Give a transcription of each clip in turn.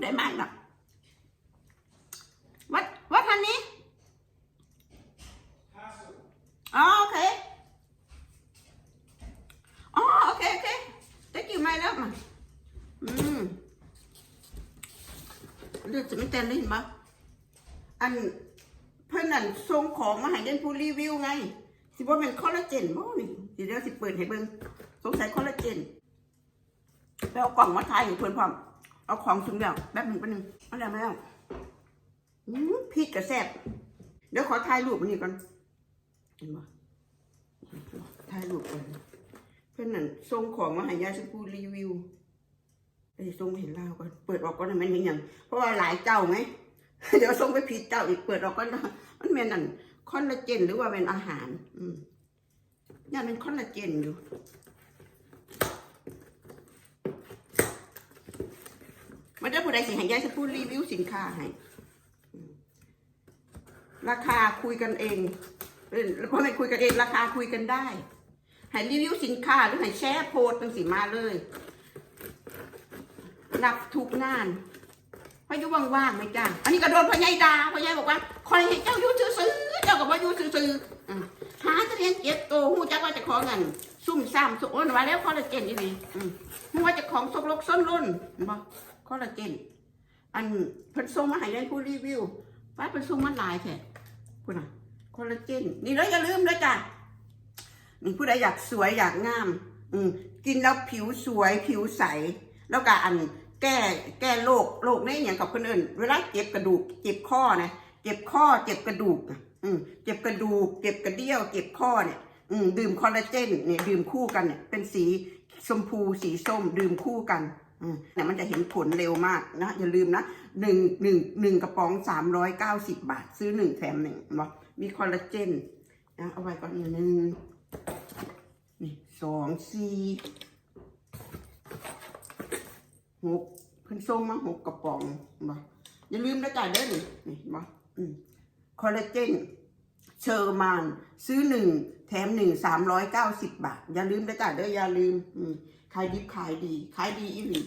ผู้ใดมาอีกล่ะวัดวัดทันนี้อ๋อโอเคอ๋อโอเคโอเค thank you my love มาอืมเลือกจะไม่เต้นเลยเห็นปะอันเพื่อนนั่นส่งของมาให้เด่นผู้รีวิวไง สิว่าเป็นคอลลาเจนบ่นี่สิเดี๋ยวสิเปิดให้เบิ่งสงสัยคอลลาเจนไปเอากล่องมาถ่ายให้เพื่อนพร้อม เอาของถึงแล้วแป๊บหนึ่งแป๊บหนึ่งเอาแล้วมาแล้วอืมพริกกระแซบเดี๋ยวขอถ่ายรูปอันนี้ก่อนเห็นบ่ถ่ายรูปก่อนเพื่อนนั่นส่งของมาให้ยายชมพูรีวิวเอ้ส่งเห็นเล่าก่อน เปิดออกก่อนมันเป็นยังเพราะว่าหลายเจ้าไหมเดี๋ยวส่งไปผิดเจ้าอีกเปิดออกก่อนนะมันเป็นนั่นคอลลาเจนหรือว่าเป็นอาหาร อืมย่าเป็นคอลลาเจนอยู่ มันจะผู้ใดสิให้ยายจะพูดรีวิวสินค้าให้ราคาคุยกันเองเพราะไม่คุยกันเองราคาคุยกันได้ให้รีวิวสินค้าหรือให้แชร์โพสต์ตั้งสิมาเลยรับทุกงานพายุว่างๆไหมจ้าอันนี้ก็โดนพ่อใหญ่ด่าพ่อใหญ่บอกว่าคอยให้เจ้าอยู่ซื่อเจ้าก็บ่อยู่ซื่ออหาจะเรียนเก็บโตหูจักว่าจะของเงินซุ่มซ่ามสุโอนไว่าแล้วคอลลาเจนอีนี่อืมหูว่าจะของสกลกส้นรุ่นบ่ค อลลาเจนอันเพิ่นส่งมาให้ได้ผู้รีวิวว่าเพิ่นส่งมาหลายแท้พุ่นน่ะคอลลาเจนนี่เลยอย่าลืมเลยจ้ะนี่ผู้ใดอยากสวยอยากงาม อืมกินแล้วผิวสวยผิวใส แล้วก็อันแก้แก้โรคโรคนี้อย่างกับคนอื่น เวลาเจ็บกระดูก เจ็บข้อนะเจ็บข้อเจ็บกระดูกอืมเจ็บกระดูก เจ็บกระเดี่ยว เจ็บข้อเนี่ย อืมดื่มคอลลาเจนเนี่ยดื่มคู่กันเนี่ยเป็นสีชมพูสีส้มดื่มคู่กัน เนี่ยมันจะเห็นผลเร็วมากนะอย่าลืมนะหนึ่งหนึ่งหนึ่งกระป๋องสามร้อยเก้าสิบบาท ซื้อหนึ่งแถมหนึ่งบอกมีคอลลาเจนนะเอาไว้ก่อนหนึ่งนี่สองสี่หกเพิ่นส่งมาหกกระป๋องบอกอย่าลืมนะจ่ายเด้อนี่นี่บอคอลลาเจน เชอร์มานซื้อหนึ่งแถมหนึ่งสามร้อยเก้าสิบบาท อย่าลืมนะจ๊ะเด้ออย่าลืมขายดิบขายดี ขายดีอีหลี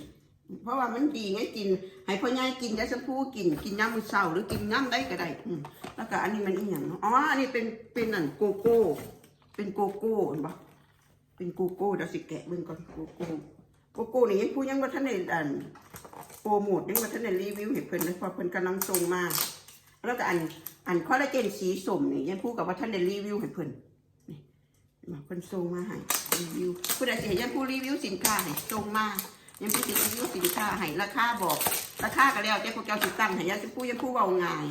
เพราะว่ามันดีไงกิน ให้พ่อใหญ่กินยาชมพูกิน กินย่ำมือเช้าหรือกินย่ำได้ก็ได้แล้วก็อันนี้มันอีหยังเนาะอ๋ออันนี้เป็นเป็นนั่นโกโก้ เป็นโกโก้เห็นปะเป็นโกโก้เดี๋ยวสิแกะเบิ่งก่อนโกโก้โกโก้นี่ยังพูดยังว่าท่านในอันโปรโมทยังว่าท่านในรีวิวเห็นเพิ่นเลยพอเพิ่นกำลังส่งมา แล้วก็อันอันคอลลาเจนสีส้มนี่ยังพูดกับว่าท่านได้รีวิวให้เพิ่นนี่มาเพิ่นส่งมาให้รีวิวผู้ใดสิให้ยังผู้รีวิวสินค้าให้ส่งมายังผู้สิรีวิวสินค้าให้ราคาบอกราคาก็แล้วแต่พวกเจ้าสิตั้งให้ยังสิผู้ยังผู้เว้าง่าย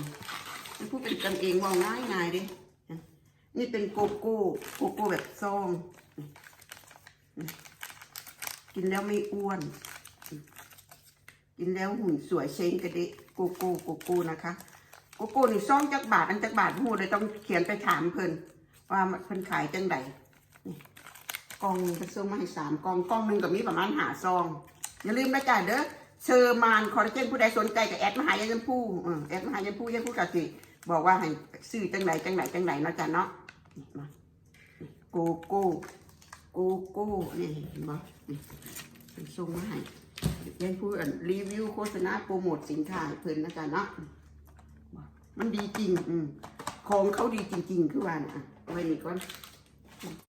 ยังผู้เป็นกันเองเว้าง่ายง่ายเด้นี่เป็นโกโก้โกโก้แบบซองกินแล้วไม่อ้วน กินแล้วหุ่นสวยเช้งกระเดะโกโก้โกโก้นะคะ กโก้นี่ซ่องจักบาทอันจักบาทหูเลยต้องเขียนไปถามเพิ่นว่าเพิ่นขายจังใดนี่กล่องเพิ่นส่งมาให้สามกล่องกล่องหนึ่งก็มีประมาณหาซอง อย่าลืมนะจ๊ะเด้อเชอร์มานคอลลาเจนผู้ใดสนใจก็แอดมาหายายชมพู่แอดมาหายายชมพู่ยายชมพู่กะสิบอกว่าให้ซื้อจังไหนจังไหนจังไหนเนาะจ๊ะเนาะมาโกโก้โกโก้นี่เห็นบ่นี่เพิ่นส่งมาให้ยายชมพู่อันรีวิวโฆษณาโปรโมทสินค้าเพิ่นนะจ๊ะเนาะ มันดีจริง อืมของเขาดีจริง ๆ คือว่านะอะไว้นี่ก่อน